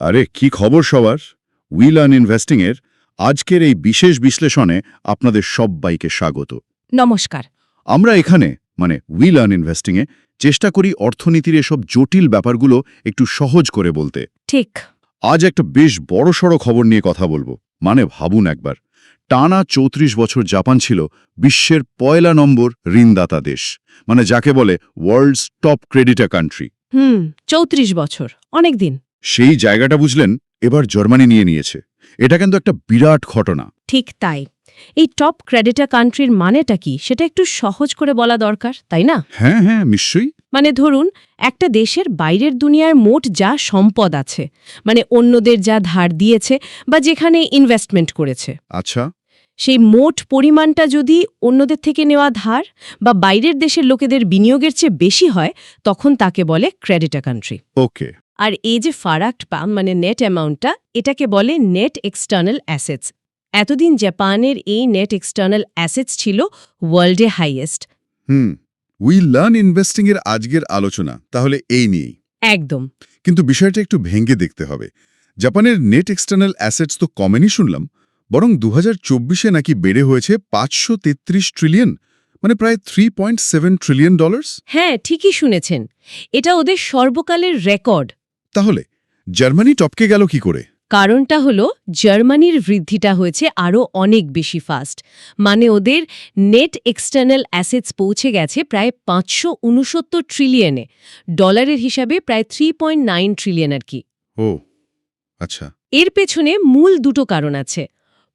আরে কি খবর সবার? উইল আন ইনভেস্টিংয়ের আজকের এই বিশেষ বিশ্লেষণে আপনাদের সবাইকে স্বাগত। নমস্কার। আমরা এখানে মানে আন ইনভেস্টিংয়ে চেষ্টা করি অর্থনীতির এসব জটিল ব্যাপারগুলো একটু সহজ করে বলতে। ঠিক। আজ একটা বেশ বড়সড় খবর নিয়ে কথা বলব। মানে ভাবুন একবার। টানা চৌত্রিশ বছর জাপান ছিল বিশ্বের পয়লা নম্বর ঋণদাতা দেশ। মানে যাকে বলে world's top creditor country hmm চৌত্রিশ বছর অনেক দিন। সেই জায়গাটা বুঝলেন এবার জার্মানি নিয়ে নিয়েছে। এটা কিন্তু একটা বিরাট ঘটনা। ঠিক তাই। এই টপ ক্রেডিটার কান্ট্রির মানেটা কি সেটা একটু সহজ করে বলা দরকার তাই না? হ্যাঁ হ্যাঁ নিশ্চয়ই। মানে ধরুন একটা দেশের বাইরের দুনিয়ার মোট যা সম্পদ আছে মানে অন্যদের যা ধার দিয়েছে বা যেখানে ইনভেস্টমেন্ট করেছে। আচ্ছা। সেই মোট পরিমাণটা যদি অন্যদের থেকে নেওয়া ধার বা বাইরের দেশের লোকেদের বিনিয়োগের চেয়ে বেশি হয় তখন তাকে বলে ক্রেডিটার কান্ট্রি। ওকে। আর এই যে ফারাকটা মানে নেট অ্যামাউন্টটা এটাকে বলে নেট এক্সটার্নাল অ্যাসেটস এতদিন জাপানের এই নেট এক্সটার্নাল অ্যাসেটস ছিল ওয়ার্ল্ডে highest hmm we learn investing এর আজকের আলোচনা তাহলে এই নিয়েই। একদম। কিন্তু বিষয়টা একটু ভেঙে দেখতে হবে। জাপানের নেট এক্সটার্নাল অ্যাসেটস তো কমেনি শুনলাম বরং দু হাজার চব্বিশে নাকি বেড়ে হয়েছে পাঁচশো তেত্রিশ ট্রিলিয়ন মানে প্রায় three point seven trillion dollars হ্যাঁ ঠিকই শুনেছেন। এটা ওদের সর্বকালের রেকর্ড তাহলে জার্মানি টপকে গেল কি করে? কারণটা হলো জার্মানির বৃদ্ধিটা হয়েছে আরও অনেক বেশি ফাস্ট মানে ওদের নেট এক্সটার্নাল অ্যাসেটস পৌঁছে গেছে প্রায় পাঁচশো উনসত্তর ট্রিলিয়নে ডলারের হিসাবে প্রায় থ্রি পয়েন্ট নাইন ট্রিলিয়ন আর কি। ও আচ্ছা। এর পেছনে মূল দুটো কারণ আছে।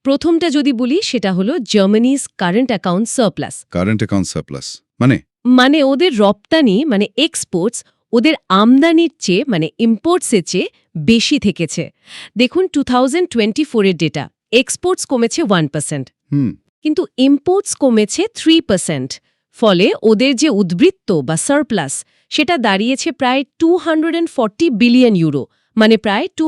প্রথমটা যদি বলি সেটা হলো Germany's current account surplus current account surplus মানে? মানে ওদের রপ্তানি মানে এক্সপোর্টস ওদের আমদানির চেয়ে মানে ইম্পোর্টসের চেয়ে বেশি থেকেছে। দেখুন টু থাউজেন্ড টোয়েন্টি ফোরের ডেটা এক্সপোর্টস কমেছে ওয়ান পার্সেন্ট কিন্তু ইম্পোর্টস কমেছে থ্রি পার্সেন্ট ফলে ওদের যে উদ্বৃত্ত বা সারপ্লাস সেটা দাঁড়িয়েছে প্রায় টু বিলিয়ন ইউরো মানে প্রায় টু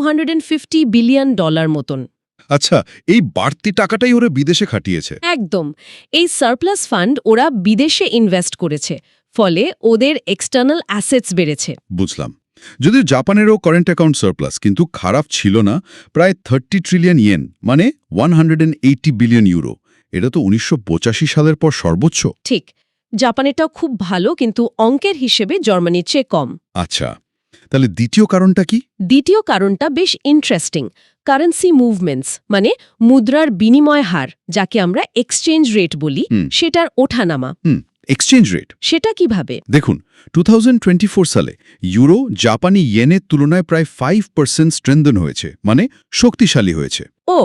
বিলিয়ন ডলার মতন। আচ্ছা এই বাড়তি টাকাটাই ওরা বিদেশে খাটিয়েছে। একদম। এই সারপ্লাস ফান্ড ওরা বিদেশে ইনভেস্ট করেছে। ফলে ওদের এক্সটার্নাল অ্যাসেটস বেড়েছে। বুঝলাম। যদিও জাপানেরও কারেন্ট অ্যাকাউন্ট সারপ্লাস কিন্তু খারাপ ছিল না প্রায় থার্টি ট্রিলিয়ন ইয়েন মানে ওয়ান বিলিয়ন ইউরো এটা তো উনিশশো পঁচাশি সালের পর সর্বোচ্চ। ঠিক। জাপানেরটাও খুব ভালো কিন্তু অঙ্কের হিসেবে জার্মানির চেয়ে কম। আচ্ছা। তাহলে দ্বিতীয় কারণটা কি? দ্বিতীয় কারণটা বেশ ইন্টারেস্টিং কারেন্সি মুভমেন্টস মানে মুদ্রার বিনিময় হার যাকে আমরা এক্সচেঞ্জ রেট বলি সেটার ওঠানামা। এক্সচেঞ্জ রেট সেটা কীভাবে? দেখুন টু সালে ইউরো জাপানি ইয়েনের তুলনায় প্রায় ফাইভ পার্সেন্ট স্ট্রেন্থন হয়েছে মানে শক্তিশালী হয়েছে। ও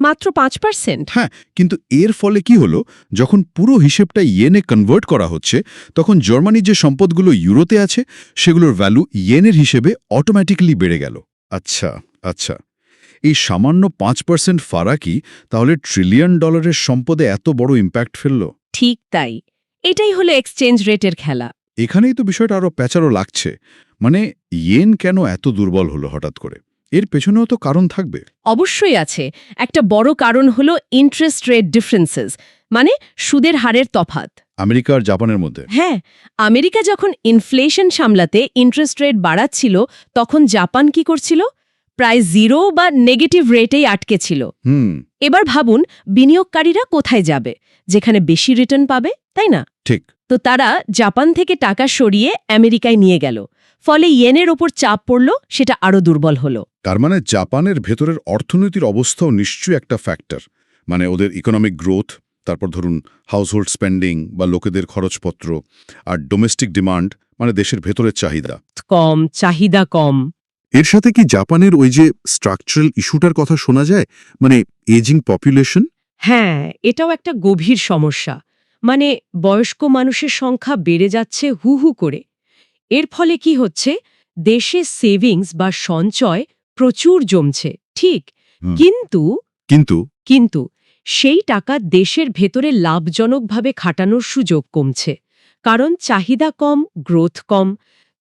মাত্র পাঁচ পার্সেন্ট হ্যাঁ কিন্তু এর ফলে কি হলো? যখন পুরো হিসেবটা ইয়েনে কনভার্ট করা হচ্ছে তখন জার্মানির যে সম্পদগুলো ইউরোতে আছে সেগুলোর ভ্যালু ইয়েনের হিসেবে অটোমেটিক্যালি বেড়ে গেল। আচ্ছা আচ্ছা। এই সামান্য পাঁচ পার্সেন্ট ফারাকি তাহলে ট্রিলিয়ন ডলারের সম্পদে এত বড় ইম্প্যাক্ট ফেলল? ঠিক তাই। এটাই হলো এক্সচেঞ্জ রেটের খেলা। এখানেই তো বিষয়টা আরও প্যাচারও লাগছে। মানে ইয়েন কেন এত দুর্বল হলো হঠাৎ করে? এর পেছনেও তো কারণ থাকবে। অবশ্যই আছে। একটা বড় কারণ হলো ইন্টারেস্ট রেট ডিফারেন্সেস মানে সুদের হারের তফাত আমেরিকা আর জাপানের মধ্যে। হ্যাঁ আমেরিকা যখন ইনফ্লেশন সামলাতে ইন্টারেস্ট রেট বাড়াচ্ছিল তখন জাপান কি করছিল? প্রায় জিরো বা নেগেটিভ রেটেই আটকে ছিল। হুম। এবার ভাবুন বিনিয়োগকারীরা কোথায় যাবে? যেখানে বেশি রিটার্ন পাবে তাই না? ঠিক। তো তারা জাপান থেকে টাকা সরিয়ে আমেরিকায় নিয়ে গেল। ফলে ইয়েনের ওপর চাপ পড়ল সেটা আরও দুর্বল হলো। তার মানে জাপানের ভেতরের অর্থনীতির অবস্থাও নিশ্চয়ই একটা ফ্যাক্টর মানে ওদের ইকোনমিক গ্রোথ তারপর ধরুন হাউসহোল্ড স্পেন্ডিং বা লোকেদের খরচপত্র আর ডোমেস্টিক ডিমান্ড মানে দেশের ভেতরের চাহিদা। কম চাহিদা কম। এর সাথে কি জাপানের ওই যে স্ট্রাকচারাল ইস্যুটার কথা শোনা যায়? মানে এজিং পপুলেশন হ্যাঁ এটাও একটা গভীর সমস্যা। মানে বয়স্ক মানুষের সংখ্যা বেড়ে যাচ্ছে হু হু করে। এর ফলে কি হচ্ছে? দেশে সেভিংস বা সঞ্চয় প্রচুর জমছে ঠিক? কিন্তু কিন্তু? কিন্তু সেই টাকা দেশের ভেতরে লাভজনকভাবে খাটানোর সুযোগ কমছে। কারণ চাহিদা কম গ্রোথ কম।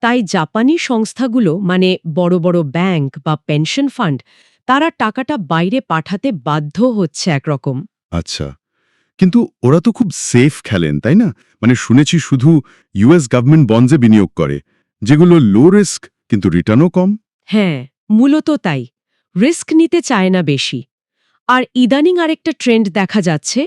তাই জাপানি সংস্থাগুলো মানে বড় বড় ব্যাংক বা পেনশন ফান্ড তারা টাকাটা বাইরে পাঠাতে বাধ্য হচ্ছে একরকম। আচ্ছা কিন্তু ওরা তো খুব সেফ খেলেন তাই না? মানে শুনেছি শুধু ইউএস গভর্নমেন্ট বন্ডে বিনিয়োগ করে যেগুলো লো রিস্ক কিন্তু রিটার্নও কম। হ্যাঁ মূলত তাই। রিস্ক নিতে চায় না বেশি। আর ইদানিং আরেকটা ট্রেন্ড দেখা যাচ্ছে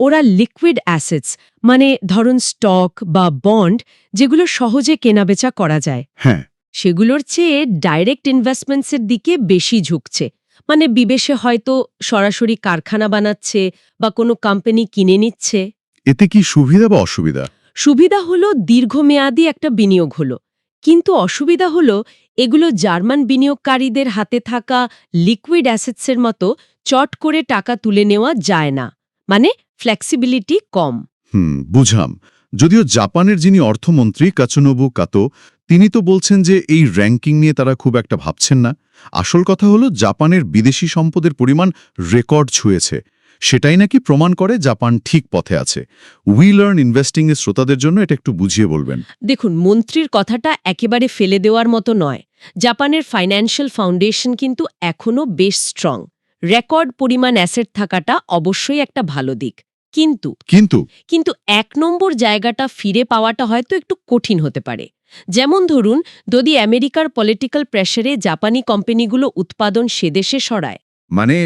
ওরা লিকুইড অ্যাসেটস মানে ধরুন স্টক বা বন্ড যেগুলো সহজে কেনাবেচা করা যায়। হ্যাঁ। সেগুলোর চেয়ে ডাইরেক্ট ইনভেস্টমেন্টসের দিকে বেশি ঝুঁকছে। মানে বিবেশে হয়তো সরাসরি কারখানা বানাচ্ছে বা কোনো কোম্পানি কিনে নিচ্ছে। এতে কি সুবিধা বা অসুবিধা? সুবিধা হলো দীর্ঘমেয়াদী একটা বিনিয়োগ হলো। কিন্তু অসুবিধা হলো এগুলো জার্মান বিনিয়োগকারীদের হাতে থাকা লিকুইড অ্যাসেটসের মতো চট করে টাকা তুলে নেওয়া যায় না। মানে ফ্লেক্সিবিলিটি কম। হুম বুঝাম যদিও জাপানের যিনি অর্থমন্ত্রী কাচনোবু কাতো তিনি তো বলছেন যে এই র্যাঙ্কিং নিয়ে তারা খুব একটা ভাবছেন না। আসল কথা হলো জাপানের বিদেশি সম্পদের পরিমাণ রেকর্ড ছুঁয়েছে। সেটাই নাকি প্রমাণ করে জাপান ঠিক পথে আছে। উই লার্ন ইনভেস্টিং এর শ্রোতাদের জন্য এটা একটু বুঝিয়ে বলবেন। দেখুন মন্ত্রীর কথাটা একেবারে ফেলে দেওয়ার মতো নয়। জাপানের ফাইন্যান্সিয়াল ফাউন্ডেশন কিন্তু এখনও বেশ স্ট্রং রেকর্ড পরিমাণ অ্যাসেট থাকাটা অবশ্যই একটা ভালো দিক। কিন্তু কিন্তু কিন্তু এক নম্বর জায়গাটা ফিরে পাওয়াটা হয়তো একটু কঠিন হতে পারে। যেমন ধরুন যদি আমেরিকার পলিটিক্যাল প্রেশারে জাপানি কোম্পানিগুলো উৎপাদন সেদেশে সরায়। মানে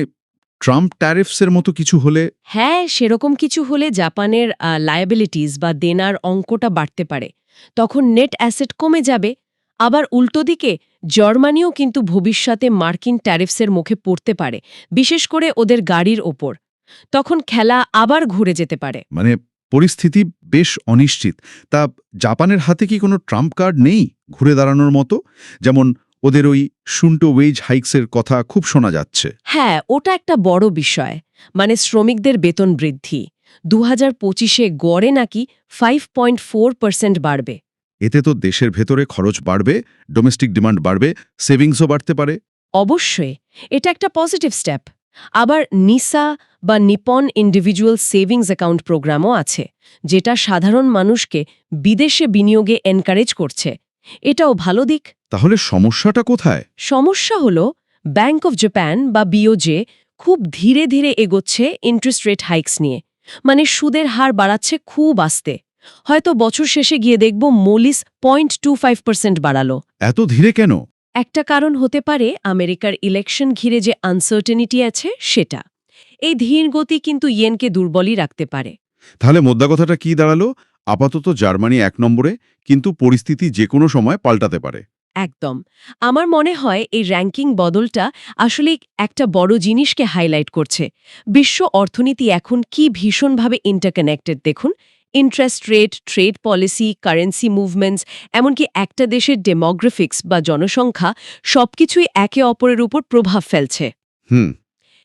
ট্রাম্প ট্যারিফসের মতো কিছু হলে হ্যাঁ সেরকম কিছু হলে জাপানের লায়াবিলিটিস বা দেনার অঙ্কটা বাড়তে পারে। তখন নেট অ্যাসেট কমে যাবে। আবার উল্টো দিকে জার্মানিও কিন্তু ভবিষ্যতে মার্কিন ট্যারিফসের মুখে পড়তে পারে বিশেষ করে ওদের গাড়ির ওপর। তখন খেলা আবার ঘুরে যেতে পারে। মানে পরিস্থিতি বেশ অনিশ্চিত। তা জাপানের হাতে কি কোনো ট্রাম্প কার্ড নেই ঘুরে দাঁড়ানোর মতো? যেমন ওদের ওই শুন্টো ওয়েজ হাইকসের কথা খুব শোনা যাচ্ছে। হ্যাঁ ওটা একটা বড় বিষয়। মানে শ্রমিকদের বেতন বৃদ্ধি। দু হাজার পঁচিশে গড়ে নাকি ফাইভ পয়েন্ট ফোর পার্সেন্ট বাড়বে। এতে তো দেশের ভেতরে খরচ বাড়বে ডোমেস্টিক ডিমান্ড বাড়বে সেভিংসও বাড়তে পারে। অবশ্যই। এটা একটা পজিটিভ স্টেপ আবার নিসা বা নিপন ইন্ডিভিজুয়াল সেভিংস অ্যাকাউন্ট প্রোগ্রামও আছে যেটা সাধারণ মানুষকে বিদেশে বিনিয়োগে এনকারেজ করছে। এটাও ভালো দিক। তাহলে সমস্যাটা কোথায়? সমস্যা হল ব্যাংক অফ জাপান বা বিওজে খুব ধীরে ধীরে এগোচ্ছে ইন্টারেস্ট রেট হাইকস নিয়ে। মানে সুদের হার বাড়াচ্ছে খুব আস্তে। হয়তো বছর শেষে গিয়ে দেখব মোলিস পয়েন্ট টু ফাইভ পার্সেন্ট বাড়ালো। এত ধীরে কেন? একটা কারণ হতে পারে আমেরিকার ইলেকশন ঘিরে যে আনসার্টেনিটি আছে সেটা। এই ধীর গতি কিন্তু ইয়েনকে দুর্বলই রাখতে পারে। তাহলে মোদ্দা কথাটা কি দাঁড়াল? আপাতত জার্মানি এক নম্বরে কিন্তু পরিস্থিতি যে কোনো সময় পাল্টাতে পারে। একদম। আমার মনে হয় এই র্যাঙ্কিং বদলটা আসলে একটা বড় জিনিসকে হাইলাইট করছে। বিশ্ব অর্থনীতি এখন কি ভীষণভাবে ইন্টারকানেক্টেড দেখুন interest rate trade policy currency movements এমনকি একটা দেশের ডেমোগ্রাফিক্স বা জনসংখ্যা সবকিছুই একে অপরের উপর প্রভাব ফেলছে। হুম।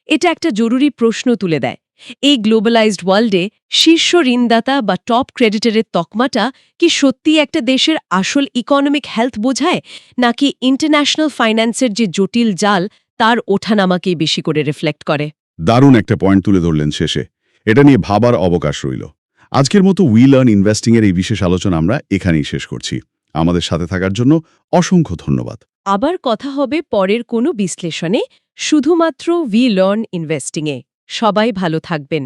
এটা একটা জরুরি প্রশ্ন তুলে দেয়। এই গ্লোবালাইজড ওয়ার্ল্ডে শীর্ষ ঋণদাতা বা টপ ক্রেডিটারের তকমাটা কি সত্যি একটা দেশের আসল ইকোনমিক হেলথ বোঝায় নাকি ইন্টারন্যাশনাল ফাইন্যান্সের যে জটিল জাল তার ওঠানামাকেই বেশি করে রিফ্লেক্ট করে? দারুণ একটা পয়েন্ট তুলে ধরলেন শেষে। এটা নিয়ে ভাবার অবকাশ রইল। আজকের মতো উই লার্ন ইনভেস্টিংয়ের এই বিশেষ আলোচনা আমরা এখানেই শেষ করছি। আমাদের সাথে থাকার জন্য অসংখ্য ধন্যবাদ। আবার কথা হবে পরের কোনো বিশ্লেষণে, শুধুমাত্র উই লার্ন ইনভেস্টিংয়ে সবাই ভালো থাকবেন।